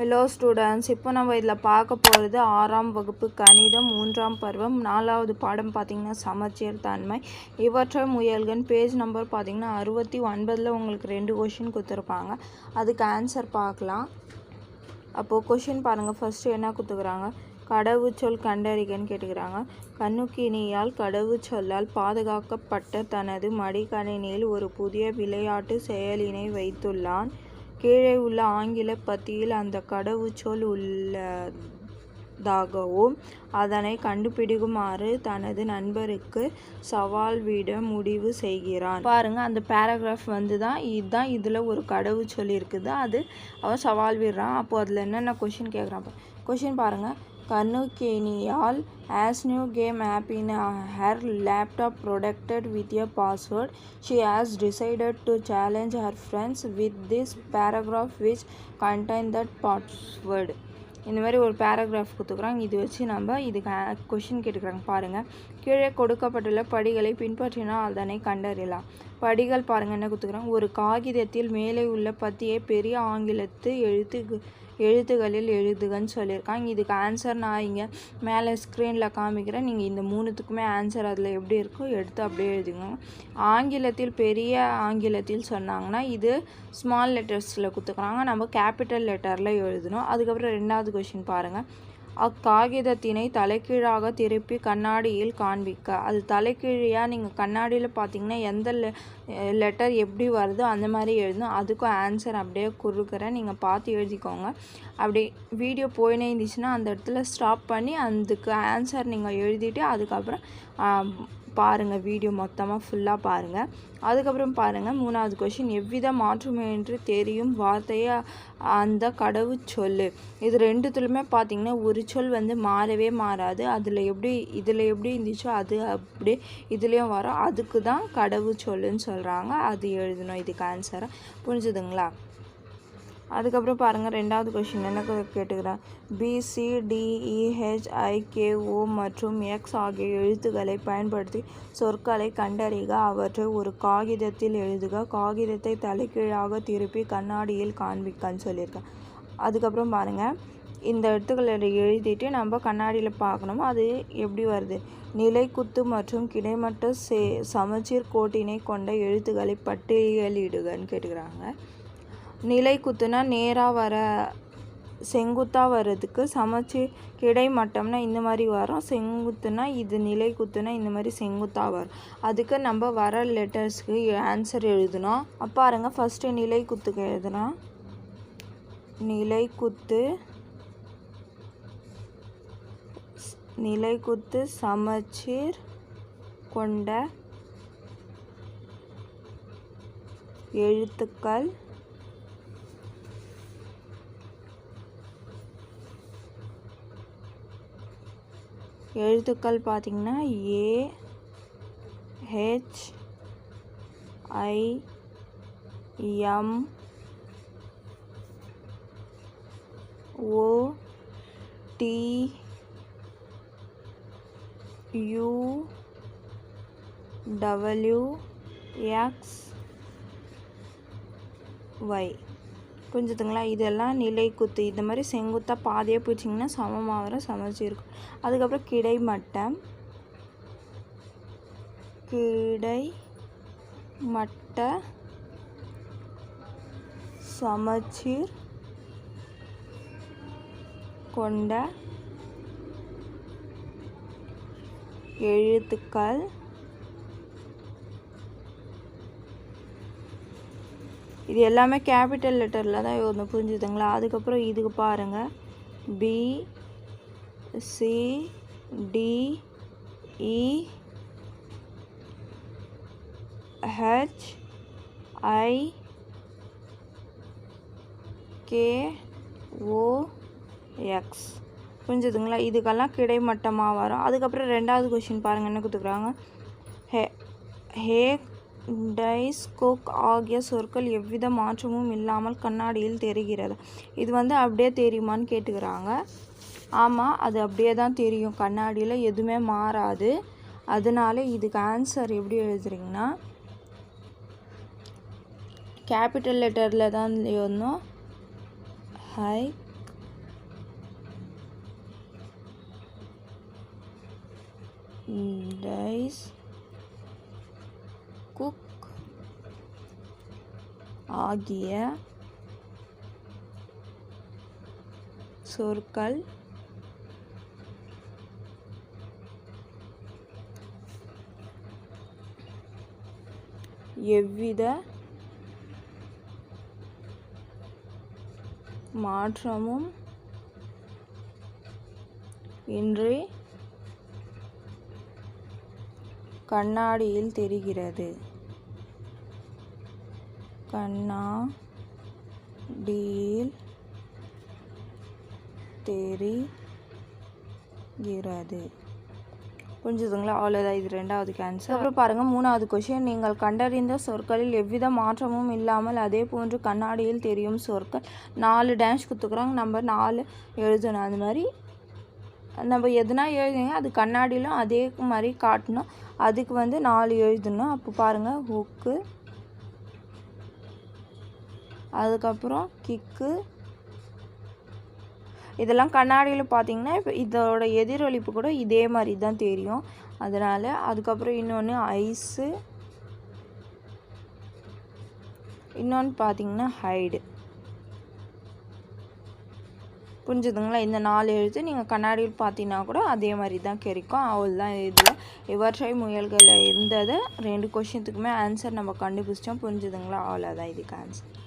Hello students இப்போ நம்ம இதில் பார்க்க போகிறது ஆறாம் வகுப்பு கணிதம் மூன்றாம் பருவம் நாலாவது பாடம் பார்த்திங்கன்னா சமச்சீர் தன்மை. இவற்றை முயல்கன் பேஜ் நம்பர் பார்த்திங்கன்னா அறுபத்தி ஒன்பதில் உங்களுக்கு ரெண்டு கொஷின் கொடுத்துருப்பாங்க. அதுக்கு ஆன்சர் பார்க்கலாம். அப்போது கொஷின் பாருங்கள் ஃபஸ்ட்டு என்ன கொடுத்துக்கிறாங்க? கடவுச்சொல் கண்டறிகன்னு கேட்டுக்கிறாங்க. கண்ணுக்கினியால் கடவுச்சொல்லால் பாதுகாக்கப்பட்ட தனது மடிக்கணினியில் ஒரு புதிய விளையாட்டு செயலினை வைத்துள்ளான். கீழே உள்ள ஆங்கில பத்தியில் அந்த கடவுச்சொல் உள்ளதாகவும் அதனை கண்டுபிடிக்குமாறு தனது நண்பருக்கு சவால் விட முடிவு செய்கிறான். பாருங்க அந்த பேராகிராஃப் வந்து தான் இதுதான் இதில் ஒரு கடவுச்சொல் இருக்குது. அது அவன் சவால் விடுறான். அப்போ அதில் என்னென்ன கொஷின் கேட்குறான் கொஷின் பாருங்கள் கண்ணுக்கேனியால் as new game app in her laptop protected with a password. She has decided to challenge her friends with this paragraph which contain that password. இந்த மாதிரி ஒரு பேராகிராஃப் கொடுத்துக்குறாங்க இது வச்சு நம்ம இதுக்கு கொஷின் கேட்டுக்கிறாங்க. பாருங்கள் கீழே கொடுக்கப்பட்டுள்ள படிகளை பின்பற்றினால் அதனை கண்டறியலாம். படிகள் பாருங்கள் என்ன கொடுத்துக்குறாங்க ஒரு காகிதத்தில் மேலே உள்ள பத்தியை பெரிய ஆங்கிலத்து எழுத்து எழுத்துகளில் எழுதுகன்னு சொல்லியிருக்காங்க. இதுக்கு ஆன்சர் நான் இங்கே மேலே ஸ்க்ரீனில் காமிக்கிறேன். நீங்கள் இந்த மூணுத்துக்குமே ஆன்சர் அதில் எப்படி இருக்கோ எடுத்து அப்படியே எழுதுங்க ஆங்கிலத்தில் பெரிய ஆங்கிலத்தில் சொன்னாங்கன்னா இது ஸ்மால் லெட்டர்ஸில் கொடுத்துக்குறாங்க நம்ம கேபிட்டல் லெட்டரில் எழுதணும். அதுக்கப்புறம் ரெண்டாவது கொஷின் பாருங்கள் அக்காகிதத்தினை தலைகீழாக திருப்பி கண்ணாடியில் காண்பிக்க. அது தலைகீழியாக நீங்கள் கண்ணாடியில் பார்த்தீங்கன்னா எந்த லெ லெட்டர் எப்படி வருதோ அந்த மாதிரி எழுதணும் அதுக்கும் ஆன்சர் அப்படியே குறுக்கிறேன். நீங்கள் பார்த்து எழுதிக்கோங்க. அப்படி வீடியோ போயினே இருந்துச்சுன்னா அந்த இடத்துல ஸ்டாப் பண்ணி அதுக்கு ஆன்சர் நீங்கள் எழுதிட்டு அதுக்கப்புறம் பாருங்கள் வீடியோ மொத்தமாக ஃபுல்லாக பாருங்கள் அதுக்கப்புறம் பாருங்கள் மூணாவது கொஷின் எவ்வித என்று தெரியும் வார்த்தையை? அந்த கடவுச்சொல் இது ரெண்டுத்துலையுமே பார்த்திங்கன்னா ஒரு சொல் வந்து மாறவே மாறாது. அதில் எப்படி இதில் எப்படி இருந்துச்சோ அது அப்படியே இதுலேயும் வரும். அதுக்கு தான் கடவுச்சொல்லுன்னு சொல்கிறாங்க அது எழுதணும் இதுக்கு ஆன்சராக புரிஞ்சுதுங்களா? அதுக்கப்புறம் பாருங்கள் ரெண்டாவது கொஷின் என்ன கேட்டுக்கிறேன் பிசிடிஇஹெச்ஐகேஓ e, மற்றும் எக்ஸ் ஆகிய எழுத்துக்களை பயன்படுத்தி சொற்களை கண்டறிக. அவற்றை ஒரு காகிதத்தில் எழுதுக. காகிதத்தை தலைகீழாக திருப்பி கண்ணாடியில் காண்பிக்கன்னு சொல்லியிருக்கேன் அதுக்கப்புறம் பாருங்கள் இந்த எழுத்துக்களை எழுதிட்டு நம்ம கண்ணாடியில் பார்க்கணும்? அது எப்படி வருது? நிலைக்குத்து மற்றும் கிடைமட்ட சே சமச்சீர் கோட்டினை கொண்ட எழுத்துக்களை பட்டியலிடுகன்னு கேட்டுக்கிறாங்க. நிலை குத்துனா நேராக வர செங்குத்தாக வர்றதுக்கு சமைச்சு கிடைமட்டம்னா இந்த மாதிரி வரும். செங்குத்துனா இது நிலை குத்துனா இந்த மாதிரி செங்குத்தாக வரும். அதுக்கு நம்ம வர லெட்டர்ஸ்க்கு ஆன்சர் எழுதணும். பாருங்க ஃபஸ்ட்டு நிலை குத்துக்கு எழுதுனா? நிலை குத்து நிலை குத்து சமச்சீர் கொண்ட எழுத்துக்கள் எழுத்துக்கள் பார்த்திங்கன்னா A H I M O T U W X Y புரிஞ்சுதுங்களா? இதெல்லாம் நிலை குத்து. இந்த மாதிரி செங்குத்தாக பாதையாக பிடிச்சிங்கன்னா சமமாக வர சமைச்சு இருக்கும். அதுக்கப்புறம் கிடைமட்டம் கிடை மட்ட சமச்சீர் கொண்ட எழுத்துக்கள். இது எல்லாமே கேபிட்டல் லெட்டரில் தான் ஒன்று புரிஞ்சுதுங்களா? அதுக்கப்புறம் இதுக்கு பாருங்கள் B C D E e, H I K O X புரிஞ்சுதுங்களா? இதுக்கெல்லாம் கிடைமட்டமாக வரும். அதுக்கப்புறம் ரெண்டாவது கொஷின் பாருங்கள் என்ன கொடுத்துக்குறாங்க ஹே ஹே டைஸ் டைஸ்கோக் ஆகிய சொற்கள் எவ்வித மாற்றமும் இல்லாமல் கண்ணாடியில் தெரிகிறது. இது வந்து அப்படியே தெரியுமான்னு கேட்டுக்கிறாங்க. ஆமாம் அது அப்படியே தான் தெரியும். கண்ணாடியில் எதுவுமே மாறாது. அதனால இதுக்கு ஆன்சர் எப்படி எழுதுறீங்கன்னா கேபிட்டல் லெட்டரில் தான் எழுதணும். ஹை டைஸ் ஆகிய சொற்கள் எவ்வித மாற்றமும் இன்றி கண்ணாடியில் தெரிகிறது. கண்ணா டீல் தெரிகிறது. புரிஞ்சுதுங்களா? அவ்வளோதான் இது ரெண்டாவது கேன்சர் அப்புறம் பாருங்கள் மூணாவது கொஷின் நீங்கள் கண்டறிந்த சொற்களில் எவ்வித மாற்றமும் இல்லாமல் அதே போன்று கண்ணாடியில் தெரியும் சொற்கள். நாலு டேஷ் கொடுத்துக்குறாங்க நம்ம நாலு எழுதணும். அது மாதிரி நம்ம எதுனா எழுதுங்க. அது கண்ணாடியிலும் அதே மாதிரி காட்டணும். அதுக்கு வந்து நாலு எழுதணும். அப்போ பாருங்கள் ஹுக்கு அதுக்கப்புறம் கிக்கு இதெல்லாம் கண்ணாடியில் பார்த்தீங்கன்னா இப்போ இதோட எதிரொலிப்பு கூட இதே மாதிரி தான் தெரியும். அதனால் அதுக்கப்புறம் இன்னொன்று ஐஸு இன்னொன்று பார்த்தீங்கன்னா ஹைடு புரிஞ்சுதுங்களா? இந்த நாலு எழுத்து நீங்கள் கண்ணாடியில் பார்த்தீங்கன்னா கூட அதே மாதிரி தான் கிடைக்கும். அவ்வளோதான் இதில் இவற்றை முயல்களில் இருந்ததை ரெண்டு கொஷின்த்துக்குமே ஆன்சர் நம்ம கண்டுபிடிச்சோம் புரிஞ்சுதுங்களா? அவ்வளோதான் இதுக்கு ஆன்சர்